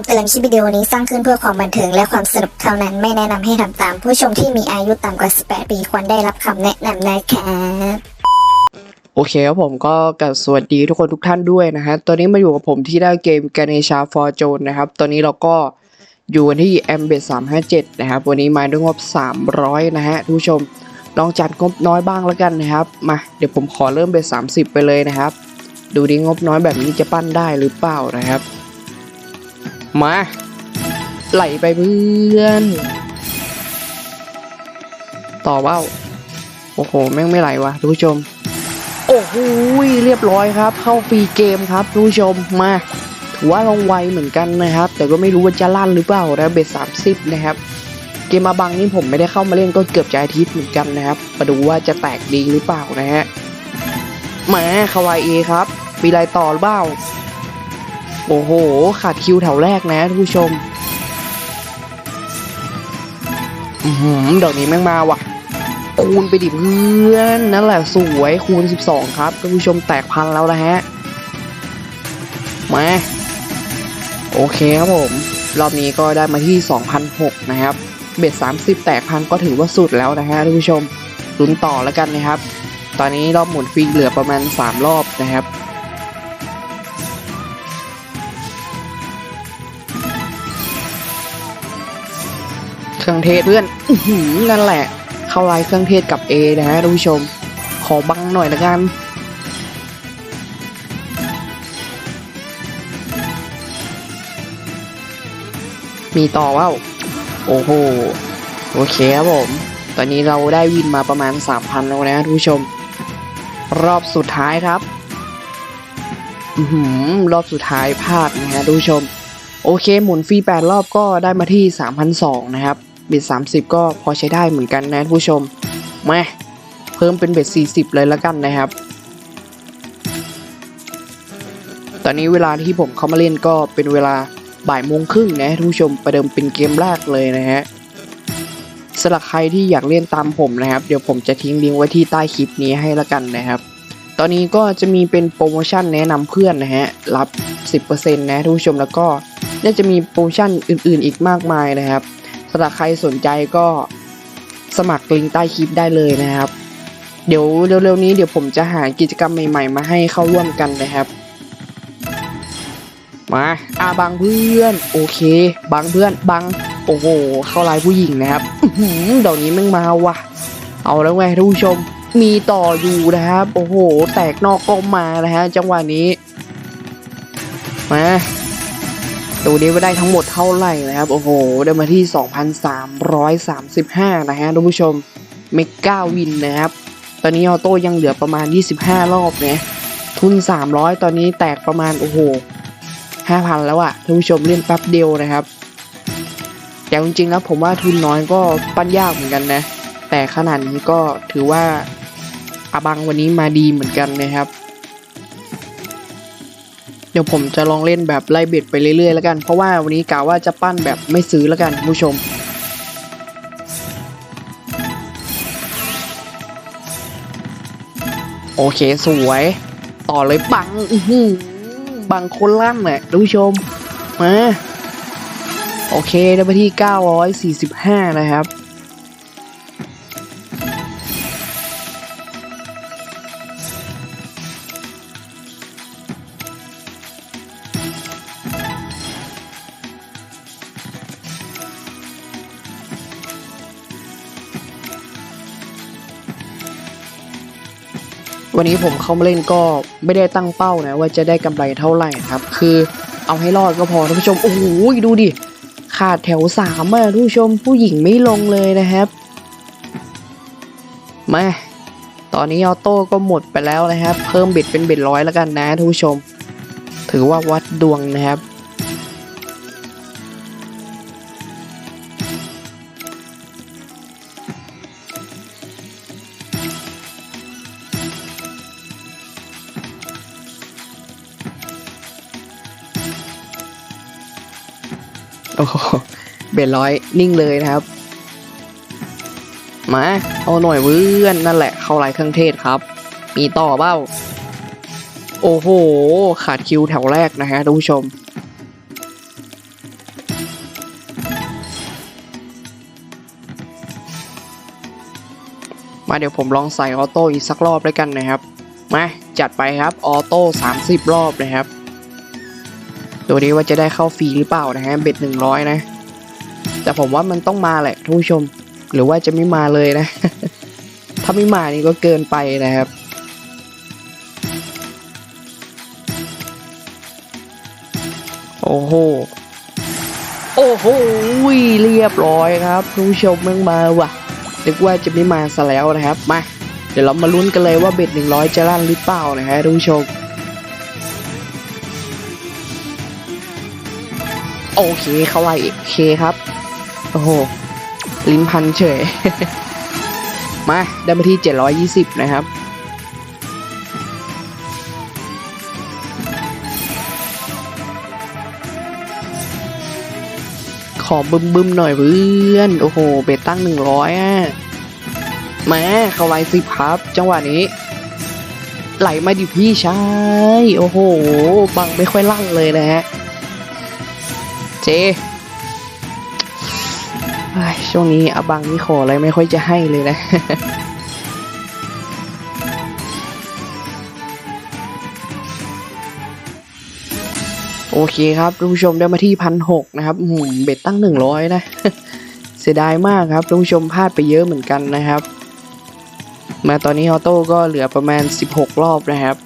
ำเตือนคลิปวิดีโอนี้สร้างขึ้นเพื่อความบันเทิงและความสนุกเท่านั้น ไม่แนะนำให้ทำตาม ผู้ชมที่มีอายุต่ำกว่า 18 ปีควรได้รับคำแนะนำนะครับโอเคครับผมก็กับสวัสดีทุกคนทุกท่านด้วยนะฮะ ตอนนี้มาอยู่กับผมที่ได้เกม g a n e s h a for j o n นะครับ ตอนนี้เราก็อยู่กันที่ m b 357 นะครับ วันนี้มาด้วยงบ 300 นะฮะทุกผู้ชมลองจัดงบน้อยบ้างแล้วกันนะครับ มาเดี๋ยวผมขอเริ่มเบส30 ไปเลยนะครับ ดูดิงบน้อยแบบนี้จะปั้นได้หรือเปล่านะครับ มา ไหลไปเพื่อน ต่อเบ้า โอ้โห แม่งไม่ไหลวะทุกผู้ชม โอ้โหเรียบร้อยครับ เข้าฟรีเกมครับทุกผู้ชมมาถือว่าลงไวเหมือนกันนะครับ แต่ก็ไม่รู้ว่าจะลั่นหรือเปล่านะเบสสามสิบนะครับเกมมาบังนี่ผมไม่ได้เข้ามาเล่นก็เกือบจะอาทิตย์เหมือนกันนะครับ มาดูว่าจะแตกดีหรือเปล่านะฮะมาคาวายเอครับ มีอะไรต่อหรือเปล่า โอ้โห ขาดคิวแถวแรกนะทุกผู้ชมดอกนี้แม่งมาว่ะ คูณไปดิเพื่อนนั่นแหละสวยคูณ 12 ครับท่านผู้ชมแตกพันแล้วนะฮะ มา โอเคครับผม รอบนี้ก็ได้มาที่ 2,006นะครับ เบ็ด 30 แตกพันก็ถือว่าสุดแล้วนะฮะท่านผู้ชมลุ้นต่อแล้วกันนะครับ ตอนนี้รอบหมุนฟรีเหลือประมาณ 3 รอบนะครับ รื่องเทศเพื่อนอนั่นแหละ เข้าไลน์เครื่องเทศกับ A นะฮะท่านผู้ชม ขอบังหน่อยละกันมีต่อว่าโอ้โห โอเคครับผม ตอนนี้เราได้วินมาประมาณ 3,000 แล้วนะท่านผู้ชม รอบสุดท้ายครับ อือหือรอบสุดท้ายพลาดนะฮะท่านผู้ชม โอเคหมุนฟรี8รอบก็ได้มาที่ 3,200 นะครับ เบ็ด30 ก็พอใช้ได้เหมือนกันนะผู้ชมมาเพิ่มเป็นเบ็ด40 เลยแล้วกันนะครับ ตอนนี้เวลาที่ผมเข้ามาเล่นก็เป็นเวลาบ่ายโมงครึ่งนะท่านผู้ชมประเดิมเป็นเกมแรกเลยนะฮะสำหรับใครที่อยากเล่นตามผมนะครับ เดี๋ยวผมจะทิ้งลิงก์ไว้ที่ใต้คลิปนี้ให้ละกันนะครับ ตอนนี้ก็จะมีเป็นโปรโมชั่นแนะนำเพื่อนนะฮะรับ 10%นะท่านผู้ชมแล้วก็น่าจะมีโปรโมชั่นอื่นๆอีกมากมายนะครับ สำหรับใครสนใจก็สมัครลิงก์ใต้คลิปได้เลยนะครับ เดี๋ยวเร็วๆนี้เดี๋ยวผมจะหากิจกรรมใหม่ๆ มาให้เข้าร่วมกันนะครับ มาอาบางเพื่อน โอเค บางเพื่อนบางโอ้โหเข้าไลน์ผู้หญิงนะครับอื้อหือเดี๋ยวนี้มึงมาว่ะ เอาแล้วไงท่านผู้ชมมีต่ออยู่นะครับ โอ้โห แตกนอกก็มานะฮะ จังหวะนี้ มา ดูดิว่าได้ทั้งหมดเท่าไหร่นะครับ โอ้โห ได้มาที่ 2,335 นะฮะท่านผู้ชม เมก้าวินนะครับ ตอนนี้ออโต้ยังเหลือประมาณ 25 รอบนะทุน 300 ตอนนี้แตกประมาณ โอ้โห 5,000 แล้วอะท่านผู้ชมเล่นแป๊บเดียวนะครับ แต่จริงๆแล้วผมว่าทุนน้อยก็ปั้นยากเหมือนกันนะ แต่ขนาดนี้ก็ถือว่าอาบังวันนี้มาดีเหมือนกันนะครับ เดี๋ยวผมจะลองเล่นแบบไล่เบ็ดไปเรื่อยๆแล้วกัน เพราะว่าวันนี้กะว่าจะปั้นแบบไม่ซื้อแล้วกันคุณผู้ชมโอเคสวย ต่อเลยบังอือหือบังคนล่างแหละท่านผู้ชม มา โอเคได้ไปที่ 945 นะครับ วันนี้ผมเข้ามาเล่นก็ไม่ได้ตั้งเป้านะ ว่าจะได้กำไรเท่าไหร่ครับ คือเอาให้รอดก็พอท่านผู้ชมโอ้โหดูดิขาดแถวสามอะท่านผู้ชมผู้หญิงไม่ลงเลยนะครับมาตอนนี้ออโต้ก็หมดไปแล้วนะครับ เพิ่มเบ็ดเป็นเบ็ดร้อยแล้วกันนะท่านผู้ชม ถือว่าวัดดวงนะครับ โอ้โหเบรดร้อยนิ่งเลยนะครับ มา เอาหน่อยเพื่อนนั่นแหละเข้าไรเครื่องเทศครับ มีต่อเบ้า โอ้โห ขาดคิวแถวแรกนะฮะทุกผู้ชม มาเดี๋ยวผมลองใส่ออโต้อีกสักรอบด้วยกันนะครับ มา จัดไปครับออโต้30 รอบนะครับ ดูดิว่าจะได้เข้าฟรีหรือเปล่านะฮะเบ็ดหนึ่งร้อยนะ แต่ผมว่ามันต้องมาแหละท่านผู้ชม หรือว่าจะไม่มาเลยนะ ถ้าไม่มานี่ก็เกินไปนะครับโอ้โห โอ้โห เรียบร้อยครับท่านผู้ชมมึงมาว่ะนึกว่าจะไม่มาซะแล้วนะครับ มา เดี๋ยวเรามาลุ้นกันเลยว่าเบ็ดหนึ่งร้อยจะลั่นหรือเปล่านะฮะท่านผู้ชม โอเคเข้าไว้โอเคครับ โอ้โห ลิ้นพันเฉย มาได้มาที่ 720 นะครับขอบึมบึมหน่อยเพื่อน โอ้โห เบ็ดตั้ง100อะแมาเข้าไว้สิครับ จังหวะนี้ ไหลมาดิพี่ชาย โอ้โห บังไม่ค่อยลั่นเลยนะฮะ เจ้ช่วงนี้อบังนี่ขออะไรไม่ค่อยจะให้เลยนะโอเคครับท่านผู้ชมได้มาที่พันหกนะครับอืมเบ็ดตั้งหนึ่งร้อยนะ เสียดายมากครับท่านผู้ชมพลาดไปเยอะเหมือนกันนะครับ มาตอนนี้ออโต้ก็เหลือประมาณ 16 รอบนะครับ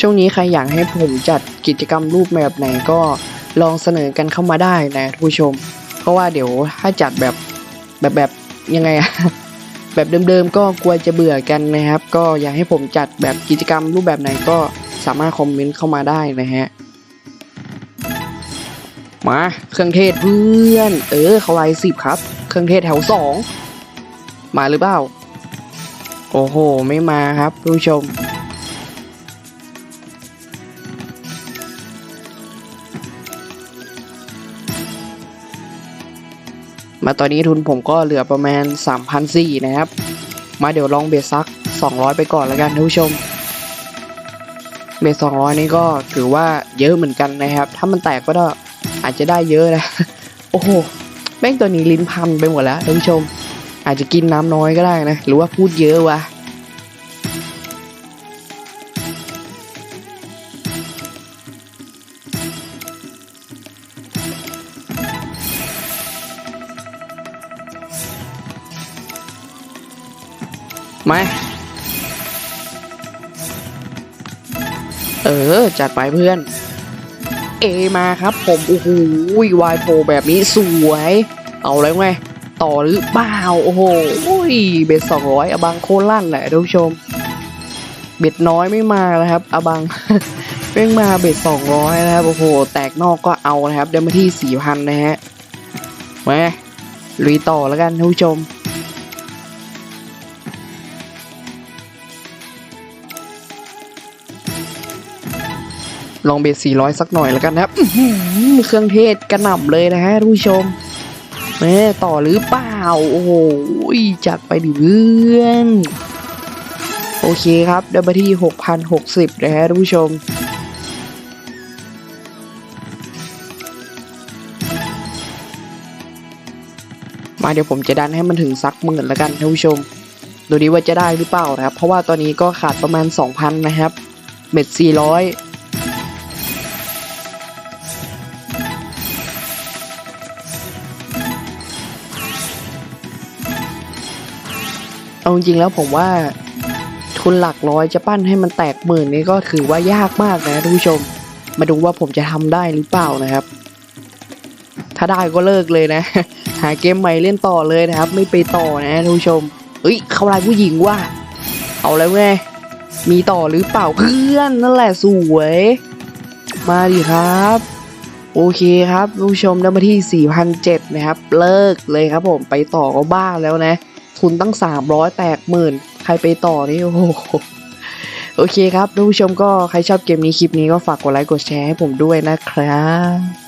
ช่วงนี้ใครอยากให้ผมจัดกิจกรรมรูปแบบไหนก็ลองเสนอกันเข้ามาได้นะท่านผู้ชม เพราะว่าเดี๋ยวถ้าจัดแบบแบบแบบยังไงอะแบบเดิมๆก็กลัวจะเบื่อกันนะครับ ก็อยากให้ผมจัดแบบกิจกรรมรูปแบบไหนก็สามารถคอมเมนต์เข้ามาได้นะฮะมาเครื่องเทศเพื่อน เออเขาไลสิบครับ เครื่องเทศแถวสองมาหรือเปล่า โอ้โห ไม่มาครับผู้ชม มาตอนนี้ทุนผมก็เหลือประมาณ 3,400 นะครับ มาเดี๋ยวลองเบสซัก 200 ไปก่อนแล้วกันท่านผู้ชม เบส200 นี่ก็ถือว่าเยอะเหมือนกันนะครับ ถ้ามันแตกก็ได้อาจจะได้เยอะนะ โอ้โห แม่งตัวนี้ลิ้นพันไปหมดแล้วท่านผู้ชม อาจจะกินน้ำน้อยก็ได้นะ หรือว่าพูดเยอะวะ เออ จัดไปเพื่อน เอมาครับผม โอ้โหวายโปแบบนี้สวย เอาแล้วไง ต่อหรือเปล่า โอ้โหเบ็ดสองร้อยอบังโคลั่นแหละท่านผู้ชม เบ็ดน้อยไม่มาแล้วครับ อบังเพ่งมาเบ็ดสองร้อยนะครับ โอ้โห แตกนอกก็เอานะครับ ได้มาที่สี่พันนะฮะมาลุยต่อแล้วกันท่านผู้ชม ลองเบส400สักหน่อยแล้วกันนะครับเครื่องเทศกระหน่ำเลยนะฮะท่านผู้ชมแม่ต่อหรือเปล่า โอ้โหจัดไปดิเพื่อนโอเคครับได้มาที่ 6,060 นะฮะท่านผู้ชม มาเดี๋ยวผมจะดันให้มันถึงสักหมื่นแล้วกันท่านผู้ชม ดูดีว่าจะได้หรือเปล่านะครับ เพราะว่าตอนนี้ก็ขาดประมาณ 2,000 นะครับเบ็ด400 เอาจริงๆแล้วผมว่าทุนหลักร้อยจะปั้นให้มันแตกหมื่นนี่ก็ถือว่ายากมากนะท่านผู้ชม มาดูว่าผมจะทำได้หรือเปล่านะครับ ถ้าได้ก็เลิกเลยนะ หาเกมใหม่เล่นต่อเลยนะครับ ไม่ไปต่อนะท่านผู้ชมเอ้ยเขาลายผู้หญิงว่า เอาแล้วไงมีต่อหรือเปล่าเพื่อนนั่นแหละสวย มาดิครับ โอเคครับท่านผู้ชมได้มาที่ 4,007นะครับ เลิกเลยครับผมไปต่อก็บ้าแล้วนะ ทุนตั้ง 300 แตกหมื่น ใครไปต่อนี่โอ้โหโอเคครับท่านผู้ชมก็ใครชอบเกมนี้คลิปนี้ก็ฝากกดไลค์กดแชร์ให้ผมด้วยนะครับ